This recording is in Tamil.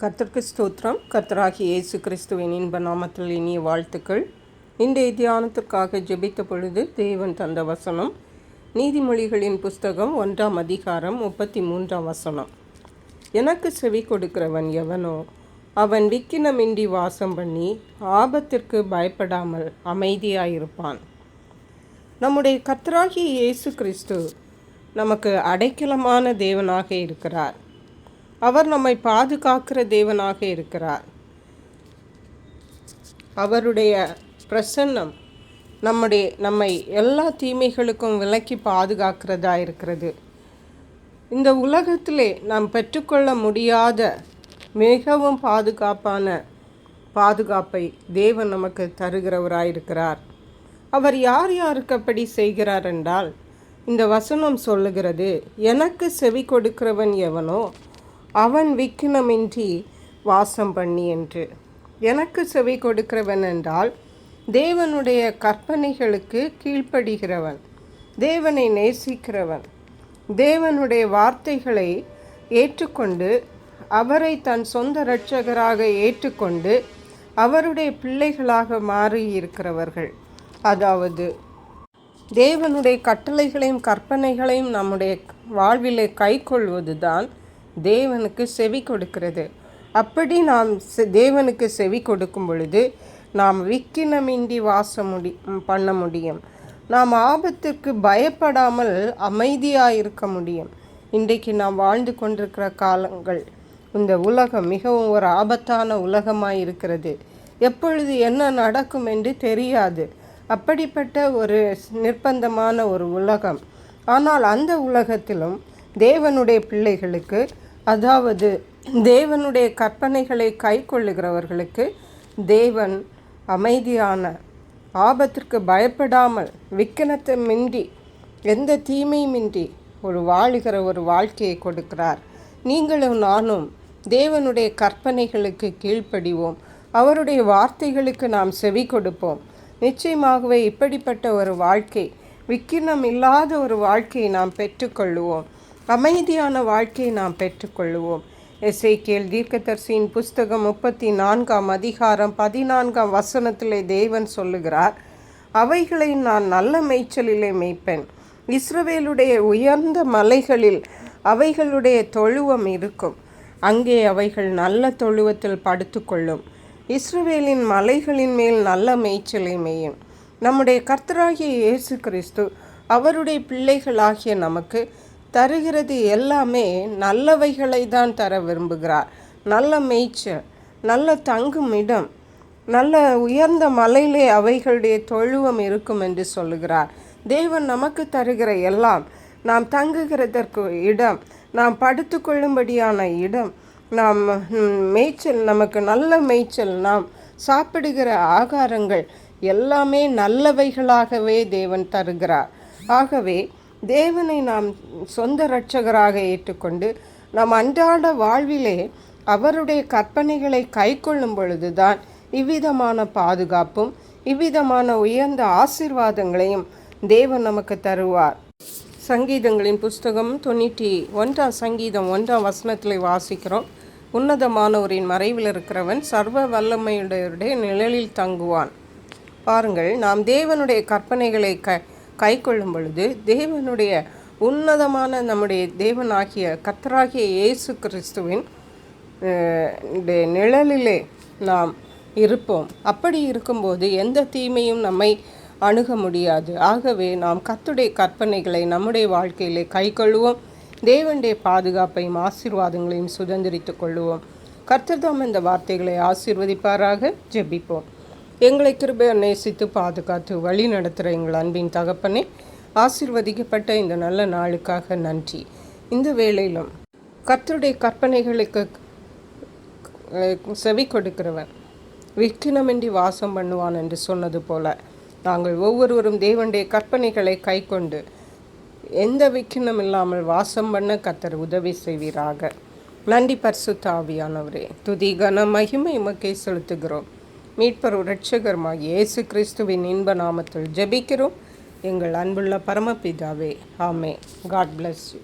கர்த்தர்க்கு ஸ்தோத்திரம். கர்த்தராகி இயேசு கிறிஸ்துவின் இன்ப நாமத்தில் இனிய வாழ்த்துக்கள். இன்றைய தியானத்திற்காக ஜெபித்த பொழுது தேவன் தந்த வசனம். நீதிமொழிகளின் புஸ்தகம் ஒன்றாம் அதிகாரம் முப்பத்தி மூன்றாம் வசனம். எனக்கு செவி கொடுக்கிறவன் எவனோ அவன் விக்கினமின்றி வாசம் பண்ணி ஆபத்திற்கு பயப்படாமல் அமைதியாயிருப்பான். நம்முடைய கர்த்தராகி இயேசு கிறிஸ்து நமக்கு அடைக்கலமான தேவனாக இருக்கிறார். அவர் நம்மை பாதுகாக்கிற தேவனாக இருக்கிறார். அவருடைய பிரசன்னம் நம்முடைய நம்மை எல்லா தீமைகளுக்கும் விலக்கி பாதுகாக்கிறதா இருக்கிறது. இந்த உலகத்திலே நாம் பெற்றுக்கொள்ள முடியாத மிகவும் பாதுகாப்பான பாதுகாப்பை தேவன் நமக்கு தருகிறவராயிருக்கிறார் அவர் யார் யாருக்கு அப்படி செய்கிறார் என்றால் இந்த வசனம் சொல்லுகிறது எனக்கு செவி கொடுக்கிறவன் எவனோ அவன் விக்கினமின்றி வாசம் பண்ணி என்று. எனக்கு செவி கொடுக்கிறவன் என்றால் தேவனுடைய கற்பனைகளுக்கு கீழ்ப்படுகிறவன் தேவனை நேசிக்கிறவன். தேவனுடைய வார்த்தைகளை ஏற்றுக்கொண்டு அவரை தன் சொந்த இரட்சகராக ஏற்றுக்கொண்டு அவருடைய பிள்ளைகளாக மாறி இருக்கிறவர்கள் அதாவது தேவனுடைய கட்டளைகளையும் கற்பனைகளையும் நம்முடைய வாழ்விலே கை கொள்வதுதான் தேவனுக்கு செவி கொடுக்கிறது. அப்படி நாம் செ- தேவனுக்கு செவி கொடுக்கும் பொழுது நாம் விக்கினமின்றி வாசம் முடி பண்ண முடியும். நாம் ஆபத்திற்கு பயப்படாமல் அமைதியாக இருக்க முடியும். இன்றைக்கு நாம் வாழ்ந்து கொண்டிருக்கிற காலங்கள் இந்த உலகம் மிகவும் ஒரு ஆபத்தான உலகமாக இருக்கிறது எப்பொழுது என்ன நடக்கும் என்று தெரியாது. அப்படிப்பட்ட ஒரு நிர்பந்தமான ஒரு உலகம். ஆனால் அந்த உலகத்திலும் தேவனுடைய பிள்ளைகளுக்கு அதாவது தேவனுடைய கற்பனைகளை கை கொள்ளுகிறவர்களுக்கு தேவன் அமைதியான ஆபத்திற்கு பயப்படாமல் விக்கனத்தை மின்றி எந்த தீமையுமின்றி ஒரு வாழுகிற ஒரு வாழ்க்கையை கொடுக்கிறார். நீங்களும் நானும் தேவனுடைய கற்பனைகளுக்கு கீழ்ப்படிவோம். அவருடைய வார்த்தைகளுக்கு நாம் செவி கொடுப்போம். நிச்சயமாகவே இப்படிப்பட்ட ஒரு வாழ்க்கை விக்கினம் இல்லாத ஒரு வாழ்க்கையை நாம் பெற்றுக்கொள்ளுவோம். அமைதியான வாழ்க்கையை நாம் பெற்றுக்கொள்வோம் எஸ்ஐகேல் தீர்க்கதர்சியின் புஸ்தகம் முப்பத்தி நான்காம் அதிகாரம் பதினான்காம் வசனத்திலே தேவன் சொல்லுகிறார் அவைகளை நான் நல்ல மேய்ச்சலிலே மேய்ப்பேன். இஸ்ரவேலுடைய உயர்ந்த மலைகளில் அவைகளுடைய தொழுவம் இருக்கும். அங்கே அவைகள் நல்ல தொழுவத்தில் படுத்துக்கொள்ளும். இஸ்ரவேலின் மலைகளின் மேல் நல்ல மேய்ச்சலை மேயும். நம்முடைய கர்த்தராகிய இயேசு கிறிஸ்து அவருடைய பிள்ளைகளாகிய நமக்கு தருகிறது எல்லாமே நல்லவைகளை தான் தர விரும்புகிறார். நல்ல மேய்ச்சல் நல்ல தங்கும் இடம் நல்ல உயர்ந்த மலையிலே அவைகளுடைய தொழுவம் இருக்கும் என்று சொல்லுகிறார். தேவன் நமக்கு தருகிற எல்லாம் நாம் தங்குகிறதற்கு இடம் நாம் படுத்துக்கொள்ளும்படியான இடம் நாம் மேய்ச்சல் நமக்கு நல்ல மேய்ச்சல் நாம் சாப்பிடுகிற ஆகாரங்கள் எல்லாமே நல்லவைகளாகவே தேவன் தருகிறார். ஆகவே தேவனை நாம் சொந்த இரட்சகராக ஏற்றுக்கொண்டு நம் அன்றாட வாழ்விலே அவருடைய கற்பனைகளை கைக்கொள்ளும் பொழுதுதான் இவ்விதமான பாதுகாப்பும் இவ்விதமான உயர்ந்த ஆசீர்வாதங்களையும் தேவன் நமக்கு தருவார். சங்கீதங்களின் புஸ்தகம் தொண்ணூற்றி ஒன்றாம் சங்கீதம் ஒன்றாம் வசனத்தில் வாசிக்கிறோம். உன்னதமானவரின் மறைவில் இருக்கிறவன் சர்வ வல்லமையுடைய நிழலில் தங்குவான். பாருங்கள் நாம் தேவனுடைய கற்பனைகளை க கை கொள்ளும் பொழுது தேவனுடைய உன்னதமான நம்முடைய தேவனாகிய கர்த்தராகிய இயேசு கிறிஸ்துவின் நிழலிலே நாம் இருப்போம். அப்படி இருக்கும்போது எந்த தீமையும் நம்மை அணுக முடியாது. ஆகவே நாம் கத்துடைய கற்பனைகளை நம்முடைய வாழ்க்கையிலே கைக்கொள்வோம் தேவனுடைய பாதுகாப்பையும் ஆசீர்வாதங்களையும் சுதந்திரித்துக் கொள்ளுவோம். கர்த்தர்தாம் இந்த வார்த்தைகளை ஆசீர்வதிப்பாராக. ஜெபிப்போம். எங்களை கிருபை நேசித்து பாதுகாத்து வழி நடத்துகிற எங்கள் அன்பின் தகப்பனே ஆசிர்வதிக்கப்பட்ட இந்த நல்ல நாளுக்காக நன்றி. இந்த வேளையிலும் கத்தருடைய கற்பனைகளுக்கு செவி கொடுக்கிறவன் விக்கினமின்றி வாசம் பண்ணுவான் என்று சொன்னது போல நாங்கள் ஒவ்வொருவரும் தேவனுடைய கற்பனைகளை கைக்கொண்டு எந்த விக்கினம் இல்லாமல் வாசம் பண்ண கத்தர் உதவி செய்வீராக. நன்றி பரிசுத்தாவியானவரே துதி கன மகிமை உமக்கே செலுத்துகிறோம். மீட்பரும் இரட்சகருமாகிய இயேசு கிறிஸ்துவின் இன்ப நாமத்தில் ஜெபிக்கிறோம். எங்கள் அன்புள்ள பரமபிதாவே ஆமே காட் பிளஸ் யூ